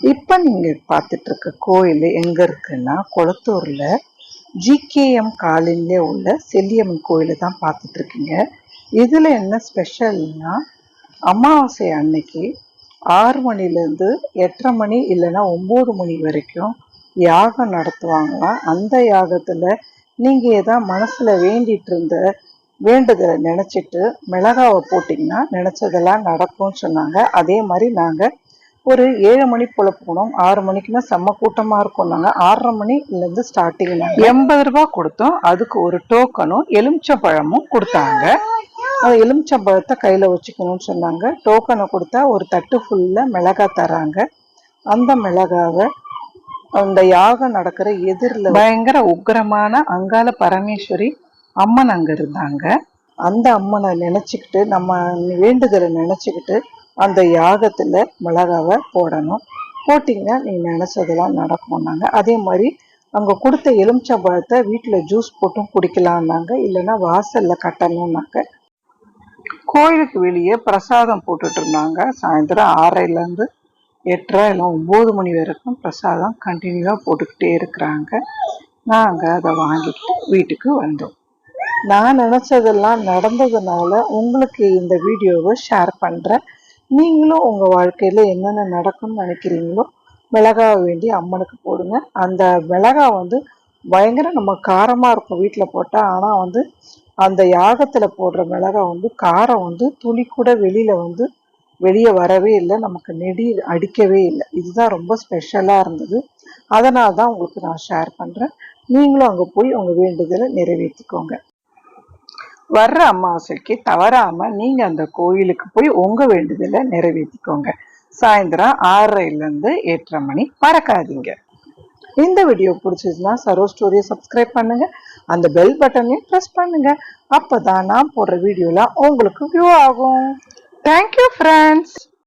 இப்போ நீங்கள் பார்த்துட்டு இருக்க கோயில் எங்கே இருக்குன்னா குளத்தூரில் ஜிகேஎம் காலின்லே உள்ள செல்லியம்மன் கோயிலை தான் பார்த்துட்டு இருக்கீங்க. இதில் என்ன ஸ்பெஷல்னா அமாவாசை அன்னைக்கு ஆறு மணிலேருந்து எட்டரை மணி இல்லைன்னா ஒம்பது மணி வரைக்கும் யாகம் நடத்துவாங்களாம். அந்த யாகத்தில் நீங்கள் எதாவது மனசில் வேண்டிகிட்டு இருந்த வேண்டுதலை நினச்சிட்டு மிளகாவை போட்டிங்கன்னா நினச்சதெல்லாம் நடக்கும்னு சொன்னாங்க. அதே மாதிரி நாங்கள் ஒரு ஏழு மணி போல் போனோம் ஆறு மணிக்குன்னா செம்ம கூட்டமாக இருக்கும் நாங்கள் ஆறரை மணிலேருந்து ஸ்டார்டிங் எண்பது ரூபா கொடுத்தோம். அதுக்கு ஒரு டோக்கனும் எலுமிச்சம்பழமும் கொடுத்தாங்க. அந்த எலுமிச்சம்பழத்தை கையில் வச்சுக்கணும்னு சொன்னாங்க. டோக்கனை கொடுத்தா ஒரு தட்டு ஃபுல்லாக மிளகாய் தராங்க. அந்த மிளகாவை அந்த யாகம் நடக்கிற எதிரில் பயங்கர உக்கிரமான அங்காள பரமேஸ்வரி அம்மன் அங்கே இருந்தாங்க. அந்த அம்மனை நினச்சிக்கிட்டு நம்ம வேண்டுதலை நினச்சிக்கிட்டு அந்த யாகத்தில் மிளகாவை போடணும். போட்டிங்கன்னா நீ நினச்சதெல்லாம் நடக்கும்னாங்க. அதே மாதிரி அங்கே கொடுத்த எலுமிச்சம்பழத்தை வீட்டில் ஜூஸ் போட்டும் குடிக்கலான்னாங்க இல்லைன்னா வாசலில் கட்டணும்னாங்க. கோயிலுக்கு வெளியே பிரசாதம் போட்டுட்டு இருந்தாங்க. சாயந்தரம் ஆறரைலேருந்து எட்டரை இல்லை ஒம்பது மணி வரைக்கும் பிரசாதம் கண்டினியூவாக போட்டுக்கிட்டே இருக்கிறாங்க. நாங்கள் அதை வாங்கிட்டு வீட்டுக்கு வந்தோம். நான் நினச்சதெல்லாம் நடந்ததுனால உங்களுக்கு இந்த வீடியோவை ஷேர் பண்ணுறேன் நீங்களும் உங்கள் வாழ்க்கையில் என்னென்ன நடக்கும்னு நினைக்கிறீங்களோ மிளகாவை வேண்டி அம்மனுக்கு போடுங்க. அந்த மிளகா வந்து பயங்கர நம்ம காரமாக இருக்கும் வீட்டில் போட்டால் ஆனால் வந்து அந்த யாகத்தில் போடுற மிளகா வந்து காரம் வந்து துளி கூட வெளியில் வந்து வெளியே வரவே இல்லை. நமக்கு நெடி அடிக்கவே இல்லை. இதுதான் ரொம்ப ஸ்பெஷலாக இருந்தது. அதனால தான் உங்களுக்கு நான் ஷேர் பண்ணுறேன் நீங்களும் அங்கே போய் உங்கள் வேண்டுதலை நிறைவேற்றிக்கோங்க. வர்ற அமாவாசைக்கு தவறாம நீங்க அந்த கோயிலுக்கு போய் உங்க வேண்டுதலை நிறைவேற்றிக்கோங்க சாயந்தரம் ஆறரைலேருந்து எட்டரை மணி மறக்காதீங்க. இந்த வீடியோ பிடிச்சதுன்னா சரோ ஸ்டோரியை சப்ஸ்கிரைப் பண்ணுங்க. அந்த பெல் பட்டனையும் ப்ரெஸ் பண்ணுங்க. அப்பதான் நான் போடுற வீடியோலாம் உங்களுக்கு வியூ ஆகும். Thank you friends